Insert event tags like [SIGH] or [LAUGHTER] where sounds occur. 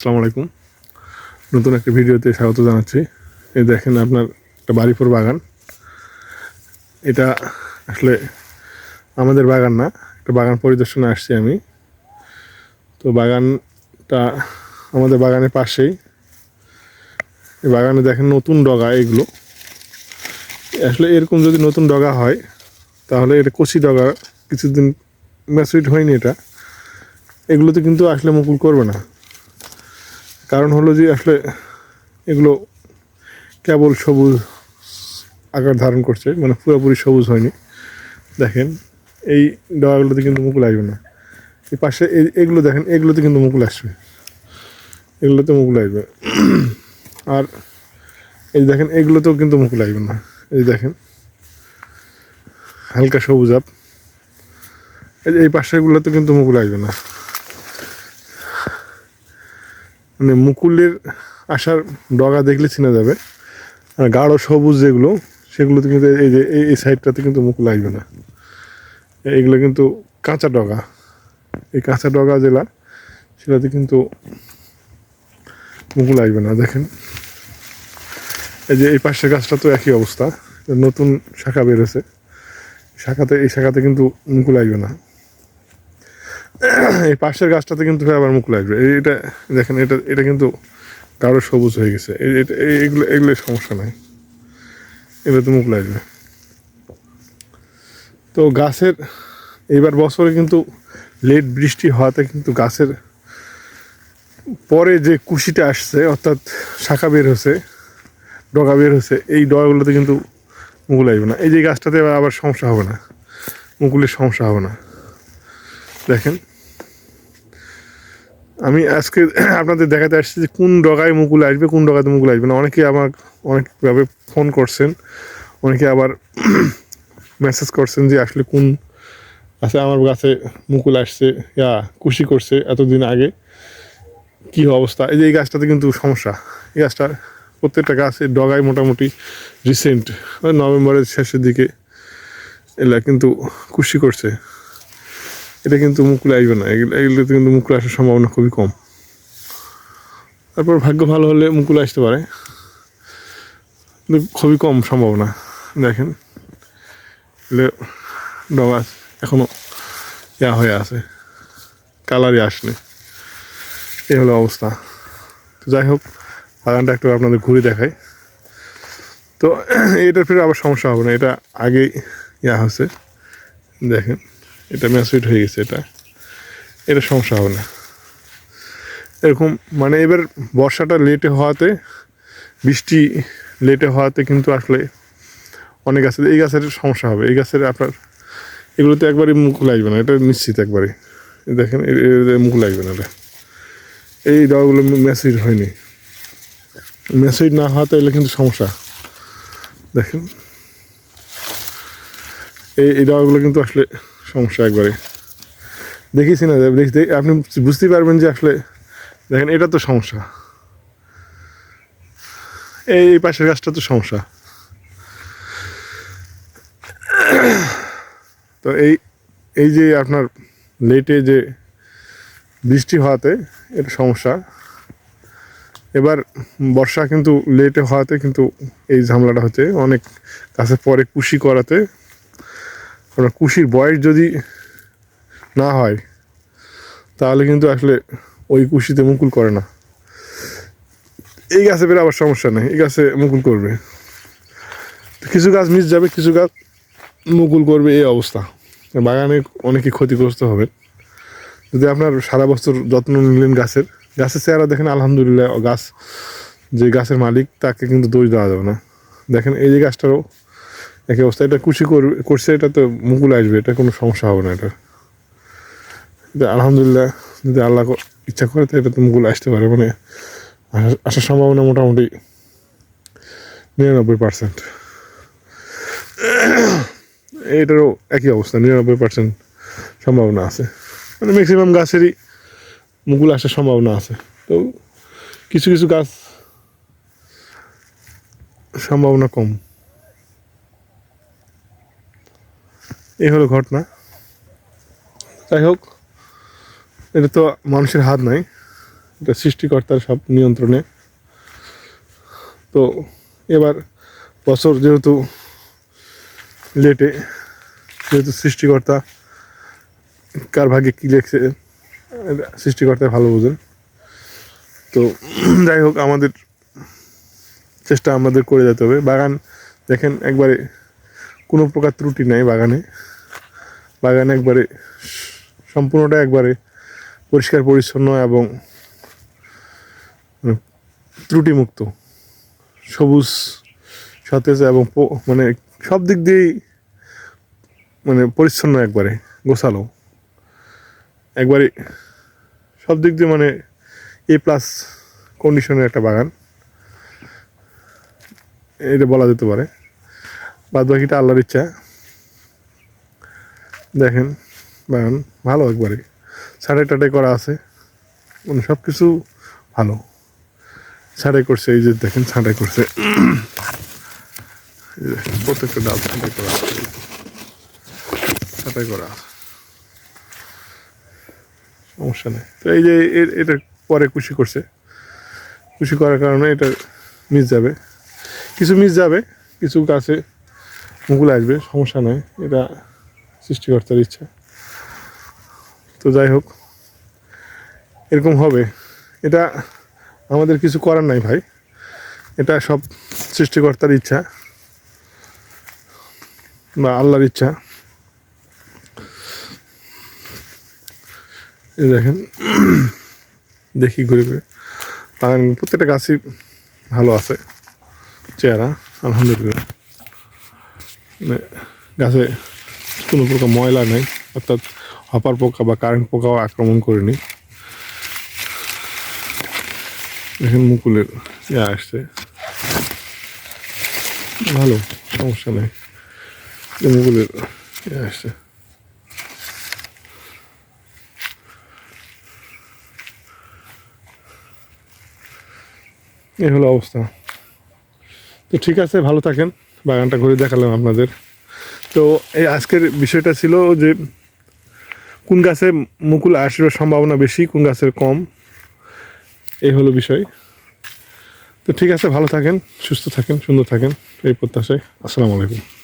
আসসালামু আলাইকুম। নতুন একটা ভিডিওতে স্বাগত জানাচ্ছি। এই দেখেন আপনার একটা বাড়িপুর বাগান। এটা আসলে আমাদের বাগান না, একটা বাগান পরিদর্শনে আসছি আমি। তো বাগানটা আমাদের বাগানের পাশেই। এই বাগানে দেখেন নতুন ডগা এগুলো। আসলে এরকম যদি নতুন ডগা হয়, তাহলে এটা কচি ডগা, কিছুদিন ম্যাচুরিট হয়নি এটা। এগুলোতে কিন্তু আসলে মুকুল করবে না। কারণ হলো যে আসলে এগুলো কেবল সবুজ আকার ধারণ করছে মানে পুরোপুরি সবুজ হয়নি। দেখেন, এই ডগাগুলোতে কিন্তু মুকুল আসবে না। এই পাশে এগুলো দেখেন, এগুলোতে কিন্তু মুকুল আসবে। এগুলোতে মুকুল আসবে। আর এই দেখেন, এগুলোতেও কিন্তু মুকুল আসবে না। এই দেখেন, হালকা সবুজ আপ। এই পাশেগুলোতে কিন্তু মুকুল আসবে না। মানে মুকুলের আসার ডগা দেখলে চিনা যাবে। আর গাঢ় সবুজ যেগুলো, সেগুলোতে কিন্তু এই যে, এই- সাইডটাতে কিন্তু মুকুল আসবে না। এইগুলো কিন্তু কাঁচা ডগা। এই কাঁচা ডগা জেলা সেটাতে কিন্তু মুকুল আসবে না, দেখেন। এই যে, এই পাশের গাছটা তো একই অবস্থা। নতুন শাখা বেরোছে শাখাতে, এই শাখাতে কিন্তু মুকুল আসবে না। এই পাশের গাছটাতে কিন্তু আবার আসবে এই- এটা দেখেন, এটা এটা কিন্তু গাঢ় সবুজ হয়ে গেছে। এগুলো এগুলো সমস্যা নাই। এগুলো তো মুকুল আসবে তো গাছের, এবার বছরে কিন্তু লেট বৃষ্টি হওয়াতে কিন্তু গাছের পরে যে কুশিটা আসছে, অর্থাৎ শাখা বের হচ্ছে ডগা বের হচ্ছে এই ডগাগুলোতে কিন্তু মুকুল আসবে না। এই যে গাছটাতে আবার সমস্যা হবে না। মুকুলের সমস্যা হবে না। দেখেন আমি আজকে [CLEARS THROAT] আপনাদের দেখাতে আসছি যে কোন ডগায় মুকুল আসবে, কোন ডগাতে মুকুল আসবে না। অনেকে আমার অনেকভাবে ফোন করছেন, অনেকে আবার [CLEARS THROAT] মেসেজ করছেন যে আসলে কোন আচ্ছা আমার গাছে মুকুল আসছে, ইয়া খুশি করছে এতদিন আগে। কি অবস্থা? এই যে এই গাছটাতে কিন্তু সমস্যা। এই গাছটা, প্রত্যেকটা গাছের ডগায় মোটামুটি রিসেন্ট নভেম্বরের শেষের দিকে এলা কিন্তু খুশি করছে। এটা কিন্তু মুকুলে আসবে না। এগুলো এগুলোতে কিন্তু মুকুলে আসার সম্ভাবনা খুবই কম। তারপর ভাগ্য ভালো হলে মুকুলে আসতে পারে। খুবই কম সম্ভাবনা, দেখেন। ডগা এখনও ইয়া হয়ে আছে। কালারই আসলে এই হলো অবস্থা। তো যাই হোক, বাগানটা একটু আপনাদের ঘুরে দেখাই। তো [CLEARS THROAT] এটার ফিরে আবার সমস্যা হবে না। এটা আগেই ইয়া হচ্ছে দেখেন। এটা ম্যাচুইট হয়ে গেছে এটা। এটা সমস্যা হবে না। এরকম মানে এবার বর্ষাটা লেটে হওয়াতে, বৃষ্টি লেটে হওয়াতে কিন্তু আসলে অনেক গাছের, এই গাছের সমস্যা হবে। এই গাছের আপনার, এগুলোতে একবারই মুখ লাগবে না। এটা নিশ্চিত একবারে দেখেন মুখ লাগবে না এটা। এই ডগাগুলো ম্যাসুইড হয়নি। ম্যাসুইড না হওয়াতে এলে কিন্তু সমস্যা। দেখেন। এই এই ডগাগুলো কিন্তু আসলে সমস্যা একবারে। দেখিয়েছি না দেখতে আপনি বুঝতেই পারবেন যে আসলে দেখেন, এটা তো সমস্যা। এই পাশের গাছটা তো সমস্যা। তো এই এই যে আপনার লেটে যে বৃষ্টি হওয়াতে এটা সমস্যা। এবার বর্ষা কিন্তু লেটে হওয়াতে কিন্তু এই ঝামেলাটা হচ্ছে। অনেক গাছে পরে কুশি করাতে আপনার কুশির বয়স যদি না হয়, তাহলে কিন্তু আসলে ওই কুশিতে মুকুল করে না। এই গাছে বের আবার সমস্যা নেই, এই গাছে মুকুল করবে। কিছু গাছ মিস যাবে, কিছু গাছ মুকুল করবে, এই অবস্থা। বাগানে অনেকে ক্ষতিগ্রস্ত হবে যদি আপনার সারা বছর যত্ন নিলেন গাছের গাছের চেহারা দেখেন, আলহামদুলিল্লাহ, গাছ, যে গাছের মালিক, তাকে কিন্তু দোষ দেওয়া যাবে না। দেখেন এই যে গাছটারও একই অবস্থা, এটা কুশি করবে, করছে, এটা তো মুকুল আসবে, এটা কোনো সমস্যা হবে না এটা। আলহামদুলিল্লাহ, যদি আল্লাহ ইচ্ছা করে, তো এটা তো মুকুল আসতে পারে মানে আসার সম্ভাবনা মোটামুটি নিরানব্বই পার্সেন্ট এটারও একই অবস্থা, নিরানব্বই পার্সেন্ট সম্ভাবনা আছে। মানে ম্যাক্সিমাম গাছেরই মুকুল আসার সম্ভাবনা আছে। তো কিছু কিছু গাছ সম্ভাবনা কম। এই হলো ঘটনা। যাই হোক, এটা তো মানুষের হাত নাই এটা সৃষ্টিকর্তার সব নিয়ন্ত্রণে। তো এবার বছর যেহেতু লেটে যেহেতু সৃষ্টিকর্তা কার ভাগে কী লেখছে সৃষ্টিকর্তায় ভালো বোঝেন। তো যাই হোক, আমাদের চেষ্টা আমাদের করে যেতে হবে। বাগান দেখেন, একবারে কোনো প্রকার ত্রুটি নাই বাগানে। বাগান একবারে সম্পূর্ণটা একবারে পরিষ্কার, পরিচ্ছন্ন এবং মানে ত্রুটিমুক্ত। সবুজ, সতেজ এবং মানে সব দিক দিয়েই মানে পরিচ্ছন্ন একবারে, গোছালো। একবারে সব দিক দিয়ে মানে এ প্লাস কন্ডিশনের একটা বাগান। এটা বলা যেতে পারে। বাদ বাকিটা আল্লাহর ইচ্ছা। দেখেন বাগান ভালো একবারে। ছাড়াই টাটাই করা আছে মানে সব কিছু ভালো। ছাড়াই করছে, এই যে দেখেন ছাঁটাই করছে। প্রত্যেকটা ডাল ছাঁটাই করা আছে ছাঁটাই করা। সমস্যা নেই। তো এই যে এটা পরে কুশি করছে। কুশি করার কারণে এটা মিস যাবে। কিছু মিস যাবে, কিছু গাছে মুকুল আসবে, সমস্যা নয় এটা সৃষ্টিকর্তার ইচ্ছা। তো যাই হোক, এরকম হবে। এটা আমাদের কিছু করার নাই ভাই। এটা সব সৃষ্টিকর্তার ইচ্ছা বা আল্লাহর ইচ্ছা। দেখেন, দেখি ঘুরে ঘুরে। বাগান প্রত্যেকটা গাছই ভালো আছে, চেহারা, আলহামদুলিল্লাহ। গাছে কোনো প্রকার ময়লা নেই, অর্থাৎ হপার পোকা বা কারেন্ট পোকাও আক্রমণ করেনি। দেখেন মুকুলের ইয়ে আসছে। ভালো, সমস্যা নেই। মুকুলের ইয়ে আসছে। এই হলো অবস্থা। তো ঠিক আছে, ভালো থাকেন। বাগানটা ঘুরে দেখালাম আপনাদের। তো এই আজকের বিষয়টা ছিল যে কোন গাছে মুকুল আসার সম্ভাবনা বেশি, কোন গাছের কম, এই হলো বিষয়। তো ঠিক আছে, ভালো থাকেন, সুস্থ থাকেন, সুন্দর থাকেন, এই প্রত্যাশায়। আসসালামু আলাইকুম।